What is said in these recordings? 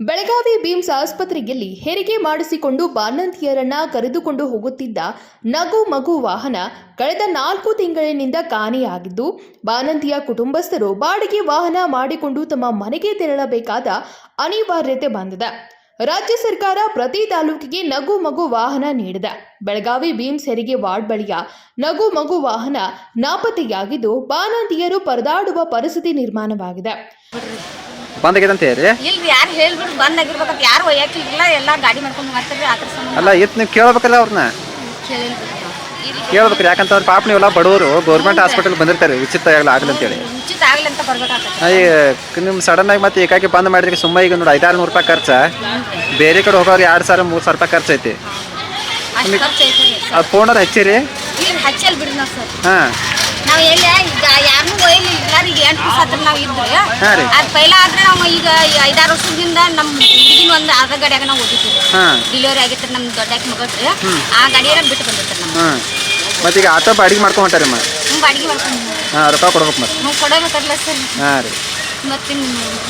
Belagavi beans ಆಸ್ಪತ್ರೆಯಲ್ಲಿ ಹೆರಿಗೆ ಮಾಡಿಸಿಕೊಂಡು ಬಾಣಂತಿಯರನ್ನ ಕರೆದುಕೊಂಡು ಹೋಗುತ್ತಿದ್ದ ನಗು ಮಗು ವಾಹನ ಕಳೆದ ನಾಲ್ಕು ತಿಂಗಳಿನಿಂದ ಕಾಣೆಯಾಗಿದ್ದು ಬಾಣಂತಿಯ ಕುಟುಂಬಸ್ಥರು ಬಾಡಿಗೆ ವಾಹನ ಮಾಡಿಕೊಂಡು ತಮ್ಮ ಮನೆಗೆ ತೆರಳಬೇಕಾದ ಅನಿವಾರ್ಯತೆ ಬಂದಿದೆ. ರಾಜ್ಯ ಸರ್ಕಾರ ಪ್ರತಿ ತಾಲೂಕಿಗೆ ನಗು ಮಗು ವಾಹನ ನೀಡಿದೆ. ಬೆಳಗಾವಿ ಬೀಮ್ಸ್ ಹೆರಿಗೆ ವಾರ್ಡ್ ಬಳಿಯ ನಗು ಮಗು ವಾಹನ ನಾಪತ್ತೆಯಾಗಿದ್ದು ಬಾಣಂತಿಯರು ಪರದಾಡುವ ಪರಿಸ್ಥಿತಿ ನಿರ್ಮಾಣವಾಗಿದೆ. ಯಾರು ಹೇಳ್ಬಿಟ್ಟು ಬಂದ್ ಆಗಿರ್ಬೇಕಂತ ಯಾರು ಒಯ್ಯಕ್ಕಿಲ್ಲ ಎಲ್ಲ ಗಾಡಿ ಮಾಡ್ಕೊಂಡು ಅದ್ರ ಸಂಬಂಧ ಅಲ್ಲ ಇತ್ತು ನೀವು ಕೇಳ್ಬೇಕಲ್ಲ ಅವ್ರನ್ನ ಕೇಳಿಲ್ರಿ ಕೇಳ್ಬೇಕ್ರಿ ಯಾಕಂತ ಅವ್ರ ಪಾಪ ನೀವೆಲ್ಲ ಬಡವರು ಗೌರ್ಮೆಂಟ್ ಹಾಸ್ಪಿಟಲ್ ಬಂದಿರ್ತಾರೆ ಉಚಿತ ಆಗಲ್ಲ ಆಗಲಿ ಅಂತೇಳಿ. ಉಚಿತ ಆಗ್ಲಿ ಅಂತ ಬರ್ಬೇಕಾಗ್ತದೆ. ಈಗ ನಿಮ್ಮ ಸಡನ್ ಆಗಿ ಮತ್ತೆ ಏಕಾಕಿ ಬಂದ್ ಮಾಡಿದ್ರೆ ಸುಮ್ಮನೆ ಈಗ ನೋಡಿ ಐದಾರು ನೂರು ರೂಪಾಯಿ ಖರ್ಚ. ಬೇರೆ ಕಡೆ ಹೋಗೋರು ಎರಡು ಸಾವಿರ ಮೂರು ಸಾವಿರ ರೂಪಾಯಿ ಖರ್ಚು ಐತಿ. ಅಷ್ಟು ಖರ್ಚು ಐತ್ರಿ ಅದು ಫೋನರ್ ಹಚ್ಚಿರಿ. ಇಲ್ಲಿ ಹಚ್ಚಲ್ ಬಿಡ್ರಿ ನಾವು ಸರ್. ಹಾಂ. ನಾವು ಎಲ್ಲ ಈಗ ಯಾರನ್ನೂ ಒಯ್ಲಿಲ್ಲ ಎಲ್ಲರಿಗೆ ಎಂಟು ದಿವಸ ಹತ್ರ ನಾವು ಇದ್ವಿ ಹಾಂ ರೀ. ಅದು ಪೈಲ ಆದ್ರೆ ನಾವು ಈಗ ಐದಾರು ವರ್ಷದಿಂದ ನಮ್ಮ ಹುಡುಗಿನ ಒಂದು ಅರ್ಧ ಗಾಡಿಯಾಗ ನಾವು ಹೋಗಿದ್ದೀವಿ ಹಾಂ. ಡಿಲಿವರಿ ಆಗಿತ್ತು ನಮ್ಮ ದೊಡ್ಡಕ್ಕೆ ಮಗಳ್ರಿ ಆ ಗಾಡಿಯಾಗ ಬಿಟ್ಟು ಬಂದಿರ್ತಾರೆ ನಮ್ಮ ಹಾಂ. ಮತ್ತೆ ಈಗ ಆಟೋ ಬಾಡಿಗೆ ಮಾಡ್ಕೊಂಡು ಹೊಂಟಾರಿ ಮ ನಮ್ಮ ಬಾಡಿಗೆ ಮಾಡ್ಕೊಂಡು ಹಾಂ ರೊಕ್ಕ ಕೊಡ್ಬೇಕು ಮತ್ತೆ ನಾವು ಕೊಡಬೇಕಲ್ಲ ಸರ್. ಹಾಂ ರೀ. ಮತ್ತೆ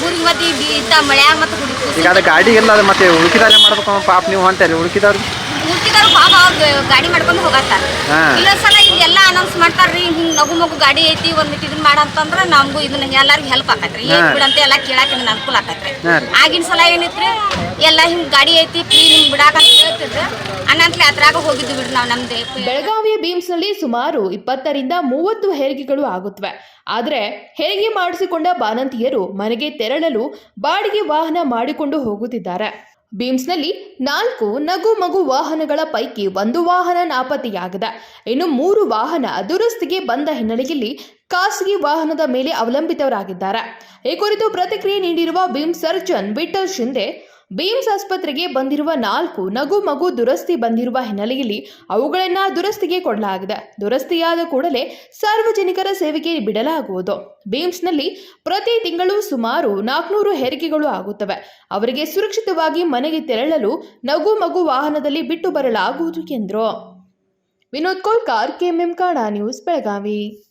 ಊರಿಗೆ ಮತ್ತೆ ಇದ್ದ ಮಳೆಯಾಗ ಮತ್ತೆ ಕುಡಿತು ಈಗ ಅದು ಗಾಡಿ ಇಲ್ಲ ಅದು ಮತ್ತೆ ಉಳ್ಕಿದಾರೆ ಮಾಡ್ಬೇಕು ಪಾಪ ನೀವು ಹೊಂಟಾರಿ ಉಳ್ಕಿದವ್ರು ಹುಡುಕಿದಾರು ಪಾಪ ಅವ್ರು ಗಾಡಿ ಮಾಡ್ಕೊಂಡು ಹೋಗತ್ತಾರ. ಹಾ. ಇಲ್ಲೊಂದ್ ಸಲ ನಗು ಮಗು ಗಾಡಿ ಐತಿ ಒಂದ್ ಇದನ್ನ ಮಾಡಂತಂದ್ರ ನಮಗೂ ಇದನ್ನ ಎಲ್ಲಾರ್ಗು ಹೆಲ್ಪ್ ಆಕತ್ರಿ. ಏನ್. ಬಿಡಂತ ಎಲ್ಲ ಕೇಳಾಕ ಇದನ್ನ ಅನುಕೂಲ ಆಕತ್ರಿ. ಆಗಿನ ಸಲ ಏನಿತ್ರಿ ಎಲ್ಲ ಹಿಂಗ್ ಗಾಡಿ ಐತಿ ಫ್ರೀ ನಿಮ್ ಬಿಡಾಕ ಅಂತ ಹೇಳ್ತಿದ್ರೆ. ಅನ್ನಂತ್ಲೆ ಅದ್ರಾಗ ಹೋಗಿದ್ವಿ ಬಿಡ್ರಿ ನಾವು ನಮ್ದು ಬೆಳಗಾವಿಯ ಬೀಮ್ಸ್ನಲ್ಲಿ ಸುಮಾರು ಇಪ್ಪತ್ತರಿಂದ ಮೂವತ್ತು ಹೆರಿಗೆಗಳು ಆಗುತ್ತವೆ ಆದರೆ ಹೆರಿಗೆ ಮಾಡಿಸಿಕೊಂಡ ಬಾನಂತಿಯರು ಮನೆಗೆ ತೆರಳಲು ಬಾಡಿಗೆ ವಾಹನ ಮಾಡಿಕೊಂಡು ಹೋಗುತ್ತಿದ್ದಾರೆ. ಬೀಮ್ಸ್ನಲ್ಲಿ ನಾಲ್ಕು ನಗು ಮಗು ವಾಹನಗಳ ಪೈಕಿ ಒಂದು ವಾಹನ ನಾಪತ್ತೆಯಾಗಿದೆ. ಇನ್ನು ಮೂರು ವಾಹನ ದುರಸ್ತಿಗೆ ಬಂದ ಹಿನ್ನೆಲೆಯಲ್ಲಿ ಖಾಸಗಿ ವಾಹನದ ಮೇಲೆ ಅವಲಂಬಿತರಾಗಿದ್ದಾರೆ. ಈ ಕುರಿತು ಪ್ರತಿಕ್ರಿಯೆ ನೀಡಿರುವ BIMS surgeon Vithal Shinde BIMS ಆಸ್ಪತ್ರೆಗೆ ಬಂದಿರುವ ನಾಲ್ಕು ನಗು ಮಗು ದುರಸ್ತಿ ಬಂದಿರುವ ಹಿನ್ನೆಲೆಯಲ್ಲಿ ಅವುಗಳನ್ನು ದುರಸ್ತಿಗೆ ಕೊಡಲಾಗಿದೆ. ದುರಸ್ತಿಯಾದ ಕೂಡಲೇ ಸಾರ್ವಜನಿಕರ ಸೇವೆಗೆ ಬಿಡಲಾಗುವುದು. ಬೀಮ್ಸ್ನಲ್ಲಿ ಪ್ರತಿ ತಿಂಗಳು ಸುಮಾರು ನಾಲ್ಕುನೂರು ಹೆರಿಗೆಗಳು ಆಗುತ್ತವೆ. ಅವರಿಗೆ ಸುರಕ್ಷಿತವಾಗಿ ಮನೆಗೆ ತೆರಳಲು ನಗು ಮಗು ವಾಹನದಲ್ಲಿ ಬಿಟ್ಟು ಬರಲಾಗುವುದು, ಎಂದರು. ವಿನೋದ್ ಕೋಲ್ಕಾರ್, ಕೆಎಂಎಂ ಕಾಡಾ ನ್ಯೂಸ್, ಬೆಳಗಾವಿ.